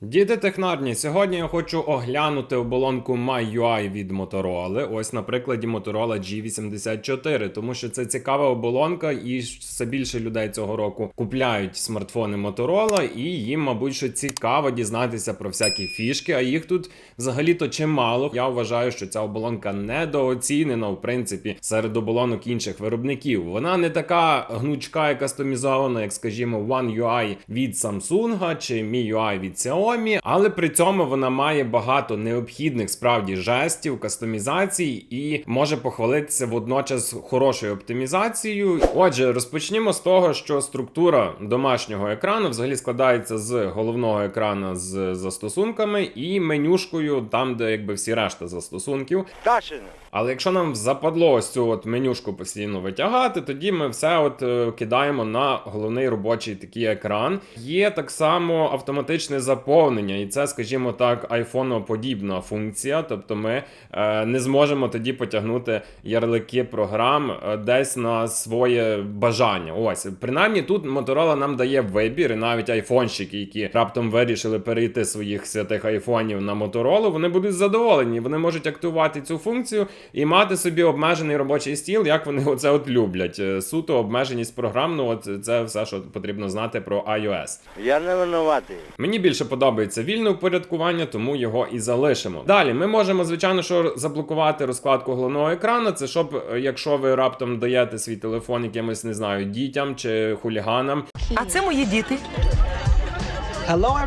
Діти технарні, сьогодні я хочу оглянути оболонку MyUI від Motorola. Ось на прикладі Motorola G84, тому що це цікава оболонка, і все більше людей цього року купляють смартфони Motorola, і їм, мабуть, що цікаво дізнатися про всякі фішки, а їх тут взагалі-то чимало. Я вважаю, що ця оболонка недооцінена, в принципі, серед оболонок інших виробників. Вона не така гнучка і кастомізована, як, скажімо, One UI від Samsung чи MIUI від Xiaomi, але при цьому вона має багато необхідних справді жестів, кастомізацій і може похвалитися водночас хорошою оптимізацією. Отже, розпочнімо з того, що структура домашнього екрану взагалі складається з головного екрана з застосунками і менюшкою, там, де якби всі решта застосунків. Кашина. Але якщо нам западло ось цю от менюшку постійно витягати, тоді ми все от е, кидаємо на головний робочий такий екран. Є так само автоматичне заповнення, і це, скажімо так, айфоноподібна функція. Тобто ми е, не зможемо тоді потягнути ярлики програм е, десь на своє бажання. Ось, принаймні тут Motorola нам дає вибір, і навіть айфонщики, які раптом вирішили перейти своїх святих айфонів на Motorola, вони будуть задоволені. Вони можуть активувати цю функцію і мати собі обмежений робочий стіл, як вони оце от люблять. Е, Суто обмеженість програм, ну от це все, що потрібно знати про iOS. Я не винуватий. Мені більше подобається вільне упорядкування, тому його і залишимо. Далі ми можемо, звичайно, що заблокувати розкладку головного екрану. Це щоб, е, якщо ви раптом даєте свій телефон якимось, не знаю, дітям чи хуліганам, А це мої діти.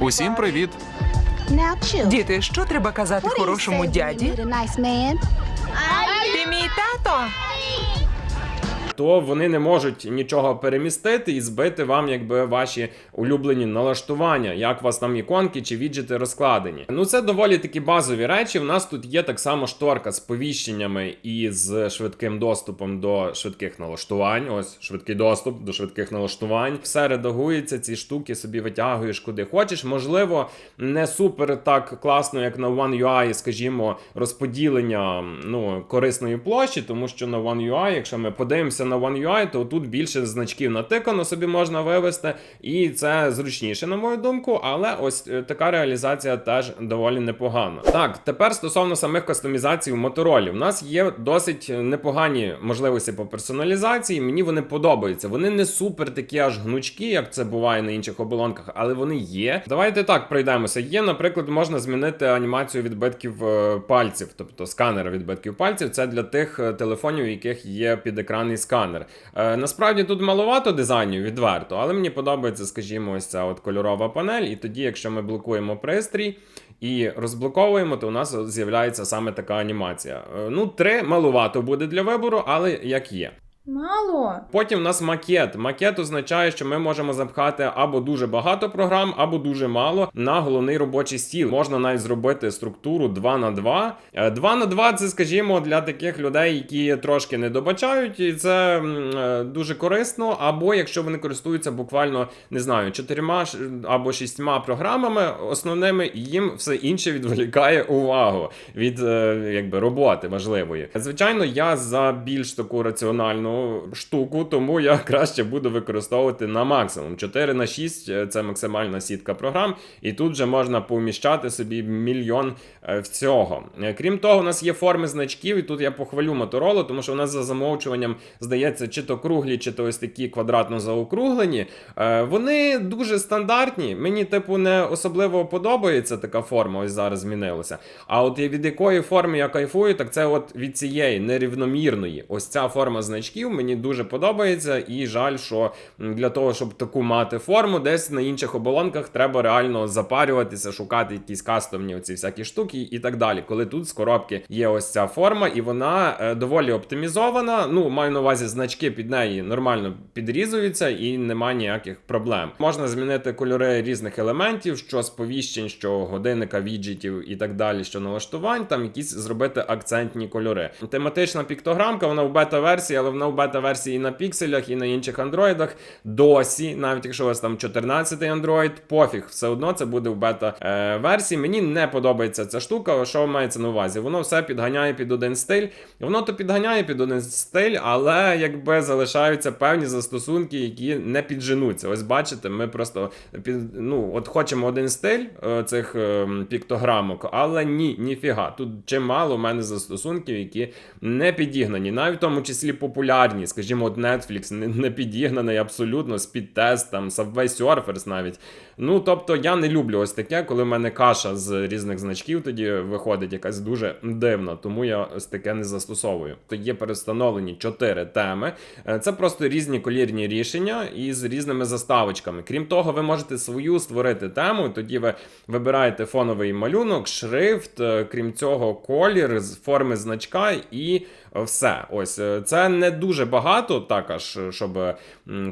Усім привіт. Діти, що треба казати хорошому дяді? Dimmi. То вони не можуть нічого перемістити і збити вам, якби ваші улюблені налаштування, як у вас там іконки чи віджити розкладені. Ну це доволі такі базові речі. У нас тут є так само шторка з повіщеннями і з швидким доступом до швидких налаштувань. Ось швидкий доступ до швидких налаштувань. Все редагується, ці штуки собі витягуєш куди хочеш. Можливо, не супер так класно, як на One UI, скажімо, розподілення ну корисної площі, тому що на One UI, якщо ми подивимося на One UI, то тут більше значків натикано собі можна вивести, і це зручніше, на мою думку. Але ось е, така реалізація теж доволі непогана. Так, тепер стосовно самих кастомізацій в Motorola. У нас є досить непогані можливості по персоналізації. Мені вони подобаються. Вони не супер такі аж гнучкі, як це буває на інших оболонках, але вони є. Давайте так пройдемося. Є, наприклад, можна змінити анімацію відбитків е, пальців, тобто сканер відбитків пальців. Це для тих е, телефонів, у яких є підекранний сканер. Е, насправді тут маловато дизайнів відверто, але мені подобається, скажімо, ось ця от кольорова панель. І тоді, якщо ми блокуємо пристрій. І розблоковуємо, то у нас з'являється саме така анімація. Е, Ну, три маловато буде для вибору, але як є. Мало. Потім в нас макет. Макет означає, що ми можемо запхати або дуже багато програм, або дуже мало на головний робочий стіл. Можна навіть зробити структуру 2 на 2. 2 на 2 це, скажімо, для таких людей, які трошки не добачають, і це е, дуже корисно. Або якщо вони користуються буквально не знаю, чотирма або шістьма програмами основними, їм все інше відволікає увагу від е, якби роботи важливої. Звичайно, я за більш таку раціональну штуку, тому я краще буду використовувати на максимум. 4 на 6 – це максимальна сітка програм, і тут вже можна поміщати собі мільйон е, всього. Е, Крім того, у нас є форми значків, і тут я похвалю Motorola, тому що у нас за замовчуванням здається, чи то круглі, чи то ось такі квадратно заокруглені. Е, Вони дуже стандартні. Мені, типу, не особливо подобається така форма. Ось зараз змінилася. А от від якої форми я кайфую, так це от від цієї нерівномірної. Ось ця форма значків мені дуже подобається, і жаль, що для того, щоб таку мати форму, десь на інших оболонках треба реально запарюватися, шукати якісь кастомні оці всякі штуки і так далі. Коли тут з коробки є ось ця форма, і вона е, доволі оптимізована. Ну, маю на увазі, значки під неї нормально підрізуються і немає ніяких проблем. Можна змінити кольори різних елементів, що сповіщень, що годинника, віджитів і так далі, що налаштувань, там якісь зробити акцентні кольори. Тематична піктограмка, вона в бета-версії, але вона в бета-версії і на пікселях, і на інших андроїдах. Досі, навіть якщо у вас там 14-й Android, пофіг, все одно це буде в бета-версії. Мені не подобається ця штука. Що мається на увазі? Воно все підганяє під один стиль. Воно то підганяє під один стиль, але якби залишаються певні застосунки, які не підженуться. Ось бачите, ми просто під, ну, от хочемо один стиль е, цих е, піктограмок, але ні, ніфіга. Тут чимало в мене застосунків, які не підігнані, навіть в тому числі популярні, скажімо, от Netflix не, підігнаний абсолютно, Speedtest, там Subway Surfers навіть. Ну тобто я не люблю ось таке, коли в мене каша з різних значків тоді виходить якась дуже дивна, тому я ось таке не застосовую. То є перестановлені чотири теми. Е, Це просто різні колірні рішення із різними заставочками. Крім того, ви можете свою створити тему. Тоді ви вибираєте фоновий малюнок, шрифт, е, крім цього, колір з форми значка і все. Ось е, це не дуже багато, так аж щоб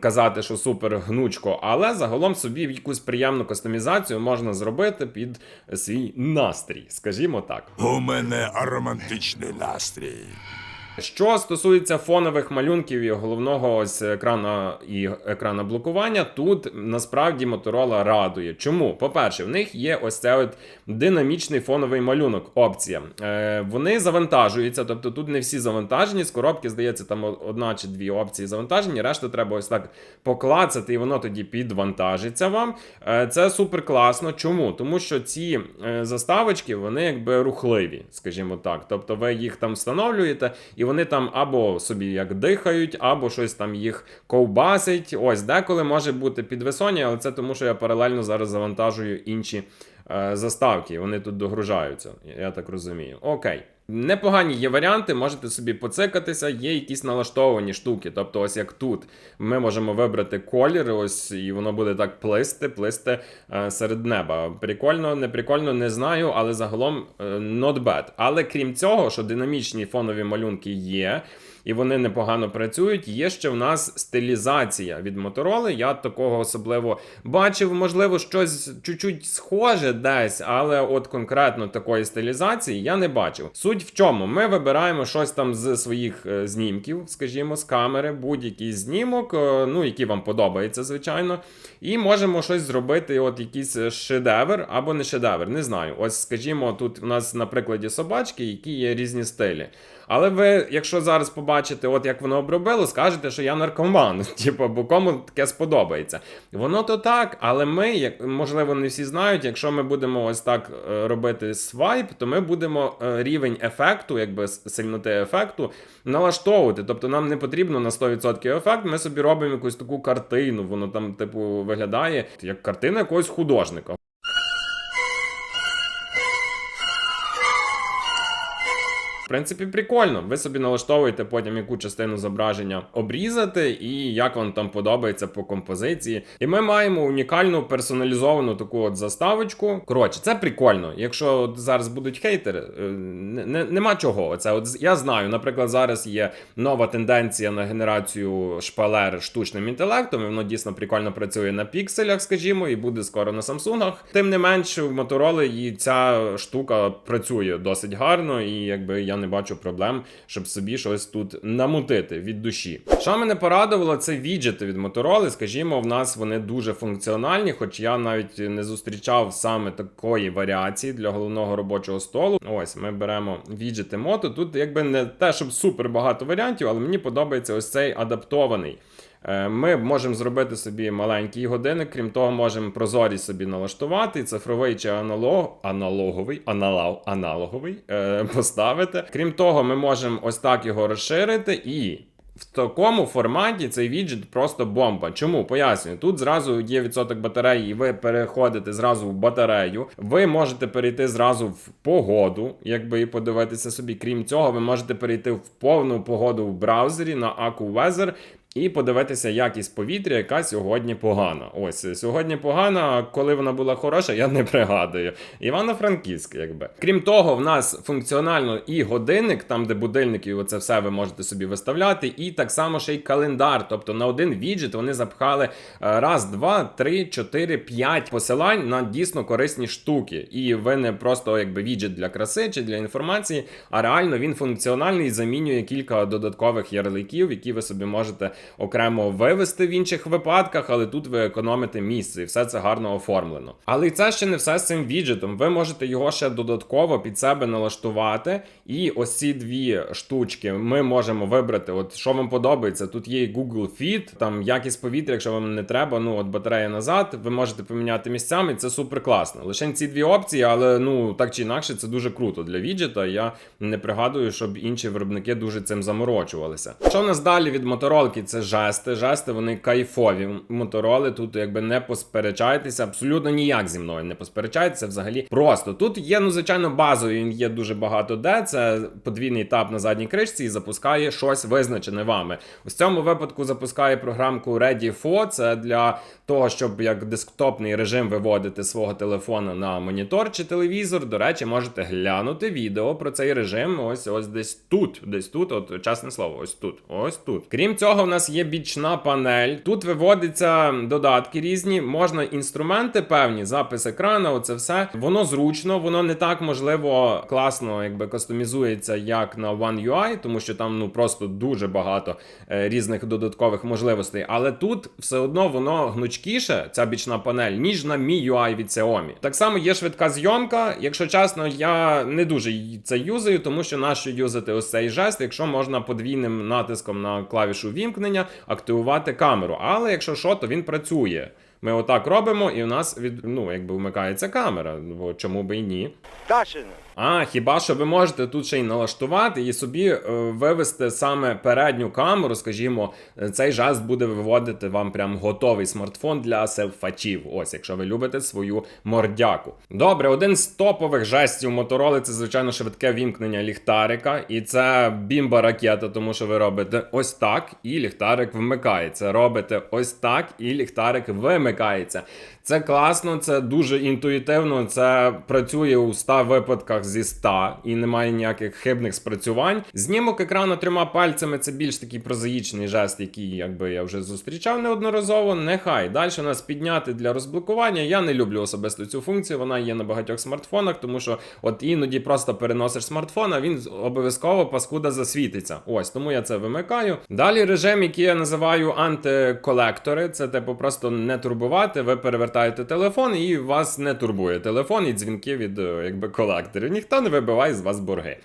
казати, що супер гнучко, але загалом собі якусь приємну кастомізацію можна зробити під свій настрій, скажімо так. У мене романтичний настрій. Що стосується фонових малюнків і головного ось екрана і екрана блокування, тут насправді Motorola радує. Чому? По-перше, в них є ось це от динамічний фоновий малюнок. Опція. Е, вони завантажуються, тобто тут не всі завантажені. З коробки, здається, там одна чи дві опції завантажені. Решту треба ось так поклацати, і воно тоді підвантажиться вам. Е, це супер класно. Чому? Тому що ці е, заставочки вони якби рухливі, скажімо так. Тобто ви їх там встановлюєте, і вони там або собі як дихають, або щось там їх ковбасить. Ось деколи може бути підвисоння, але це тому, що я паралельно зараз завантажую інші е, заставки. Вони тут догружаються. Я так розумію. Окей. Непогані є варіанти, можете собі поцикатися, є якісь налаштовані штуки. Тобто, ось як тут ми можемо вибрати колір, ось і воно буде так плисти, плисти е, серед неба. Прикольно, не прикольно, не знаю, але загалом е, not bad. Але крім цього, що динамічні фонові малюнки є. І вони непогано працюють. Є ще в нас стилізація від Motorola. Я такого особливо бачив, можливо, щось чуть-чуть схоже десь, але от конкретно такої стилізації я не бачив. Суть в чому? Ми вибираємо щось там з своїх е, знімків, скажімо, з камери, будь-який знімок, е, ну який вам подобається, звичайно. І можемо щось зробити, от якийсь шедевр або не шедевр, не знаю. Ось, скажімо, тут у нас на прикладі собачки, які є різні стилі. Але ви, якщо зараз побачите, от як воно обробило, скажете, що я наркоман. Типу, бо кому таке сподобається. Воно то так, але ми, як можливо, не всі знають, якщо ми будемо ось так е, робити свайп, то ми будемо е, рівень ефекту, якби сильноти ефекту, налаштовувати. Тобто нам не потрібно на 100% ефект. Ми собі робимо якусь таку картину. Воно там, типу, виглядає як картина якогось художника. Принципі, прикольно. Ви собі налаштовуєте потім яку частину зображення обрізати, і як вам там подобається по композиції. І ми маємо унікальну персоналізовану таку от заставочку. Коротше, це прикольно. Якщо от зараз будуть хейтери, е, не, не, нема чого. Оце от я знаю, наприклад, зараз є нова тенденція на генерацію шпалер штучним інтелектом. і Воно дійсно прикольно працює на пікселях, скажімо, і буде скоро на Самсунгах. Тим не менш, в Motorola і ця штука працює досить гарно, і якби я не бачу проблем, щоб собі щось тут намутити від душі. Що мене порадувало, це віджити від Motorola. Скажімо, в нас вони дуже функціональні, хоч я навіть не зустрічав саме такої варіації для головного робочого столу. Ось ми беремо віджити мото. Тут якби не те, щоб супер багато варіантів, але мені подобається ось цей адаптований. Е, Ми можемо зробити собі маленький годинник, крім того, можемо прозорість собі налаштувати, цифровий чи аналог, аналоговий, аналог, аналоговий е, поставити. Крім того, ми можемо ось так його розширити і. В такому форматі цей віджит просто бомба. Чому? Пояснюю. Тут зразу є відсоток батареї, і ви переходите зразу в батарею. Ви можете перейти зразу в погоду, якби і подивитися собі. Крім цього, ви можете перейти в повну погоду в браузері на AccuWeather і подивитися якість повітря, яка сьогодні погана. Ось сьогодні погана. Коли вона була хороша, я не пригадую. Івано-Франківськ, якби. Крім того, в нас функціонально і годинник, там де будильники, і оце все ви можете собі виставляти, і так само ще й календар. Тобто на один віджит вони запхали е, раз, два, три, чотири, п'ять посилань на дійсно корисні штуки. І ви не просто якби віджит для краси чи для інформації, а реально він функціональний і замінює кілька додаткових ярликів, які ви собі можете окремо вивести в інших випадках, але тут ви економите місце, і все це гарно оформлено. Але і це ще не все з цим віджитом. Ви можете його ще додатково під себе налаштувати. І ось ці дві штучки ми можемо вибрати. От що вам подобається. Тут є Google Fit, там якість повітря, якщо вам не треба, ну от батарея назад, ви можете поміняти місцями. Це супер класно. Лише ці дві опції, але ну так чи інакше, це дуже круто для віджита. Я не пригадую, щоб інші виробники дуже цим заморочувалися. Що в нас далі від моторолки? Це жести. Жести вони кайфові. Мотороли тут якби не посперечайтеся, абсолютно ніяк зі мною не посперечайтеся. Взагалі просто тут є, ну звичайно, базовий. Він є дуже багато де. Це подвійний тап на задній кришці і запускає щось визначене вами. У цьому випадку запускає програмку Ready4. Це для того, щоб як десктопний режим виводити свого телефона на монітор чи телевізор. До речі, можете глянути відео про цей режим. Ось ось десь тут. Десь тут, от чесне слово, ось тут. Ось тут. Крім цього, в нас є бічна панель. Тут виводяться додатки різні, можна інструменти певні, запис екрана, оце все. Воно зручно, воно не так можливо класно, якби кастомізується, як на One UI, тому що там ну просто дуже багато е, різних додаткових можливостей. Але тут все одно воно гнучкіше, ця бічна панель, ніж на MIUI від Xiaomi. Так само є швидка зйомка. Якщо чесно, я не дуже це юзаю, тому що нащо юзати ось цей жест, якщо можна подвійним натиском на клавішу вімкнення активувати камеру. Але якщо що, то він працює. Ми отак робимо, і у нас від ну якби вмикається камера. Бо чому би і ні? А, хіба що ви можете тут ще й налаштувати і собі е, вивести саме передню камеру, скажімо, е, цей жест буде виводити вам прям готовий смартфон для селфачів. Ось, якщо ви любите свою мордяку. Добре, один з топових жестів Motorola це, звичайно, швидке вімкнення ліхтарика, і це бімба ракета, тому що ви робите ось так, і ліхтарик вмикається. Робите ось так, і ліхтарик вимикається. Це класно, це дуже інтуїтивно. Це працює у 100 випадках зі 100 і немає ніяких хибних спрацювань. Знімок екрану трьома пальцями це більш такий прозаїчний жест, який якби я вже зустрічав неодноразово. Нехай далі нас підняти для розблокування. Я не люблю особисто цю функцію. Вона є на багатьох смартфонах, тому що от іноді просто переносиш смартфон, а він обов'язково паскуда засвітиться. Ось тому я це вимикаю. Далі режим, який я називаю антиколектори. Це типу просто не турбувати. Ви перевертаєте телефон, і вас не турбує телефон і дзвінки від е, якби колекторів. Ніхто не вибиває з вас борги.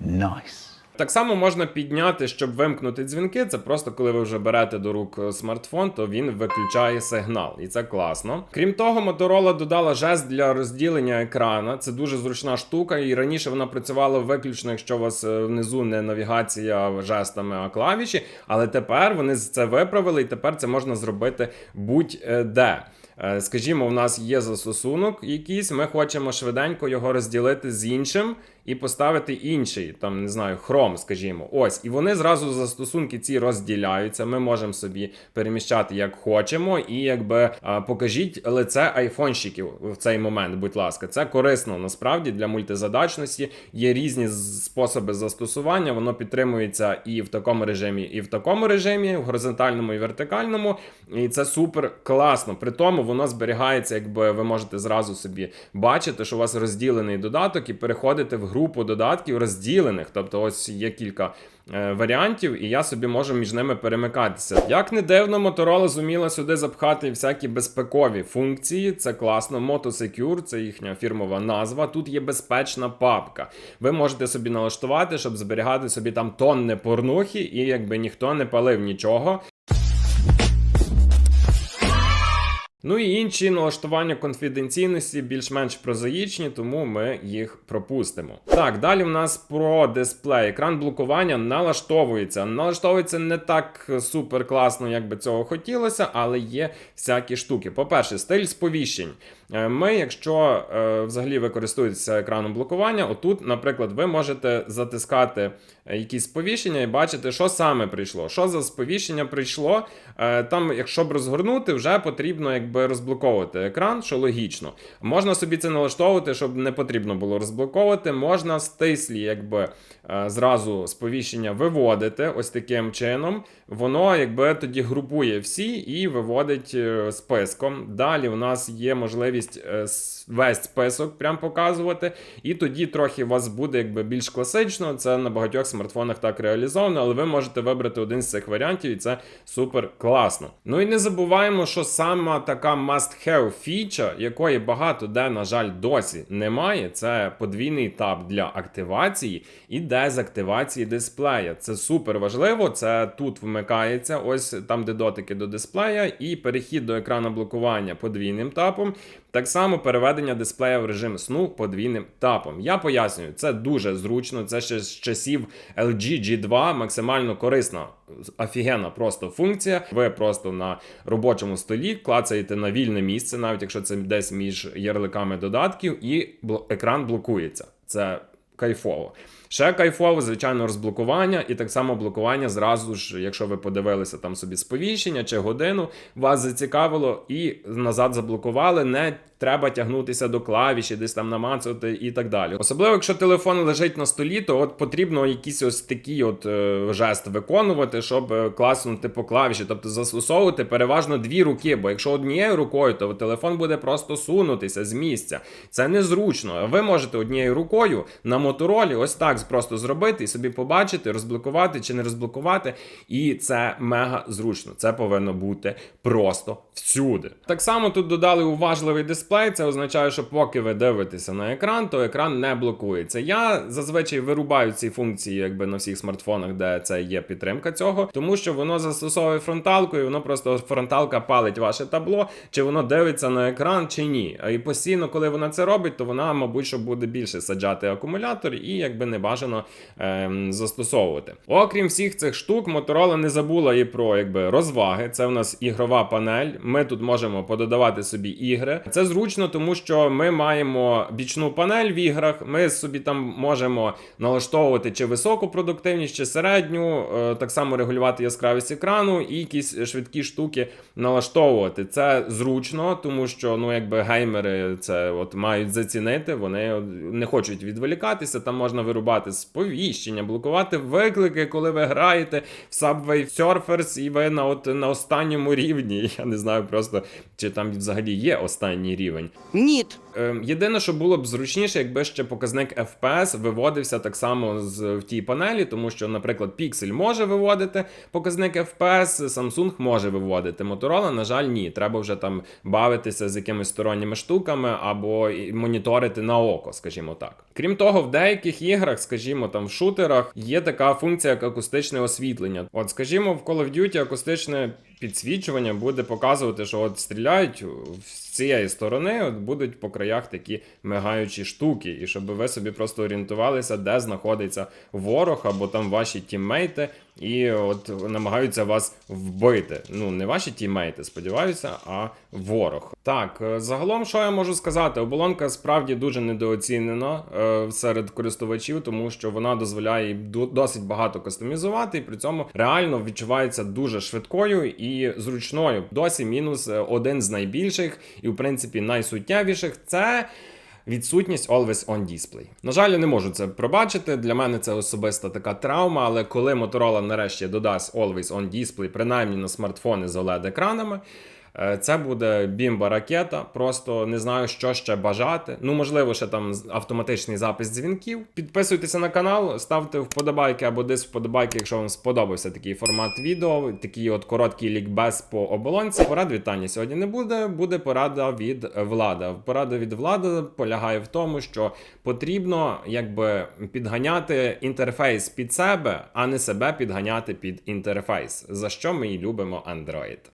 Nice. Так само можна підняти, щоб вимкнути дзвінки. Це просто коли ви вже берете до рук е, смартфон, то він виключає сигнал, і це класно. Крім того, Motorola додала жест для розділення екрана. Це дуже зручна штука, і раніше вона працювала виключно, якщо у вас е, внизу не навігація жестами, а клавіші. Але тепер вони це виправили, і тепер це можна зробити будь-де. Е, Скажімо, у нас є застосунок якийсь, ми хочемо швиденько його розділити з іншим і поставити інший, там не знаю, хром, скажімо. Ось, і вони зразу застосунки ці розділяються. Ми можемо собі переміщати як хочемо, і якби покажіть лице айфонщиків в цей момент, будь ласка. Це корисно насправді для мультизадачності. Є різні способи застосування. Воно підтримується і в такому режимі, і в такому режимі, в горизонтальному і вертикальному. І це супер класно. При тому воно зберігається, якби ви можете зразу собі бачити, що у вас розділений додаток, і переходите в групу додатків розділених. Тобто, ось є кілька е, варіантів, і я собі можу між ними перемикатися. Як не дивно, Motorola зуміла сюди запхати всякі безпекові функції. Це класно. Moto Secure, це їхня фірмова назва. Тут є безпечна папка. Ви можете собі налаштувати, щоб зберігати собі там тонни порнухи, і якби ніхто не палив нічого. Ну і інші налаштування конфіденційності більш-менш прозаїчні, тому ми їх пропустимо. Так, далі в нас про дисплей. Екран блокування налаштовується. Налаштовується не так супер класно, як би цього хотілося, але є всякі штуки. По-перше, стиль сповіщень. Е, Ми, якщо е, взагалі ви користуєтеся екраном блокування, отут, наприклад, ви можете затискати е, якісь сповіщення і бачити, що саме прийшло. Що за сповіщення прийшло. Там, якщо б розгорнути, вже потрібно якби розблоковувати екран, що логічно. Можна собі це налаштовувати, щоб не потрібно було розблоковувати. Можна стислі, якби зразу сповіщення виводити ось таким чином. Воно якби тоді групує всі і виводить е, списком. Далі у нас є можливість е, весь список прям показувати, і тоді трохи у вас буде якби більш класично. Це на багатьох смартфонах так реалізовано, але ви можете вибрати один з цих варіантів, і це супер класно. Ну і не забуваємо, що сама така must-have фіча, якої багато де, на жаль, досі немає, це подвійний таб для активації і дезактивації дисплея. Це супер важливо. Це тут вмикається, ось там, де дотики до дисплея, і перехід до екрану блокування подвійним тапом. Так само переведення дисплея в режим сну подвійним тапом. Я пояснюю, це дуже зручно. Це ще з часів LG G2 максимально корисна, офігенна просто функція. Ви просто на робочому столі клацаєте на вільне місце, навіть якщо це десь між ярликами додатків, і екран блокується. Це кайфово. Ще кайфово, звичайно, розблокування, і так само блокування зразу ж, якщо ви подивилися там собі сповіщення чи годину, вас зацікавило і назад заблокували. Не треба тягнутися до клавіші, десь там намацувати і так далі. Особливо, якщо телефон лежить на столі, то от потрібно якийсь ось такий от е, жест виконувати, щоб е, класнути по клавіші, тобто застосовувати переважно дві руки. Бо якщо однією рукою, то телефон буде просто сунутися з місця. Це незручно. Ви можете однією рукою на моторолі ось так просто зробити і собі побачити, розблокувати чи не розблокувати. І це мега зручно. Це повинно бути просто всюди. Так само тут додали уважливий дисплей. Це означає, що поки ви дивитеся на екран, то екран не блокується. Я зазвичай вирубаю ці функції, якби на всіх смартфонах, де це є підтримка цього, тому що воно застосовує фронталку, і воно просто фронталка палить ваше табло, чи воно дивиться на екран, чи ні. І постійно, коли вона це робить, то вона, мабуть, що буде більше саджати акумулятор і якби не бажано ем, застосовувати. Окрім всіх цих штук, Motorola не забула і про якби розваги. Це в нас ігрова панель. Ми тут можемо пододавати собі ігри. Це зручно, тому що ми маємо бічну панель в іграх. Ми собі там можемо налаштовувати чи високу продуктивність, чи середню, е, так само регулювати яскравість екрану і якісь швидкі штуки налаштовувати. Це зручно, тому що ну якби геймери це от мають зацінити. Вони не хочуть відволікатися. Там можна вирубати сповіщення, блокувати виклики, коли ви граєте в Subway Surfers і ви на от на останньому рівні. Я не знаю просто чи там взагалі є останній рівень. Ніт. Ем, Єдине, що було б зручніше, якби ще показник FPS виводився так само з в тій панелі, тому що, наприклад, Pixel може виводити показник FPS, Samsung може виводити. Motorola, на жаль, ні. Треба вже там бавитися з якимись сторонніми штуками або моніторити на око, скажімо так. Крім того, в деяких іграх, скажімо, там в шутерах, є така функція, як акустичне освітлення. От, скажімо, в Call of Duty акустичне підсвічування буде показувати, що от стріляють з цієї сторони, от будуть по краях такі мигаючі штуки, і щоб ви собі просто орієнтувалися, де знаходиться ворог або там ваші тіммейти, і от намагаються вас вбити. Ну, не ваші тіммейти, сподіваюся, а ворог. Так, е, загалом, що я можу сказати? Оболонка справді дуже недооцінена е, серед користувачів, тому що вона дозволяє досить багато кастомізувати, і при цьому реально відчувається дуже швидкою і зручною. Досі мінус е, один з найбільших і, в принципі, найсуттєвіших це. Відсутність Always On Display. На жаль, я не можу це пробачити. Для мене це особиста така травма, але коли Motorola нарешті додасть Always On Display, принаймні на смартфони з OLED-екранами, е, це буде бімба ракета. Просто не знаю, що ще бажати. Ну, можливо, ще там автоматичний запис дзвінків. Підписуйтеся на канал, ставте вподобайки або десь вподобайки, якщо вам сподобався такий формат відео, такий от короткий лікбез по оболонці. Порад вітання сьогодні не буде. Буде порада від влада. Порада від влади полягає в тому, що потрібно якби підганяти інтерфейс під себе, а не себе підганяти під інтерфейс. За що ми і любимо Android.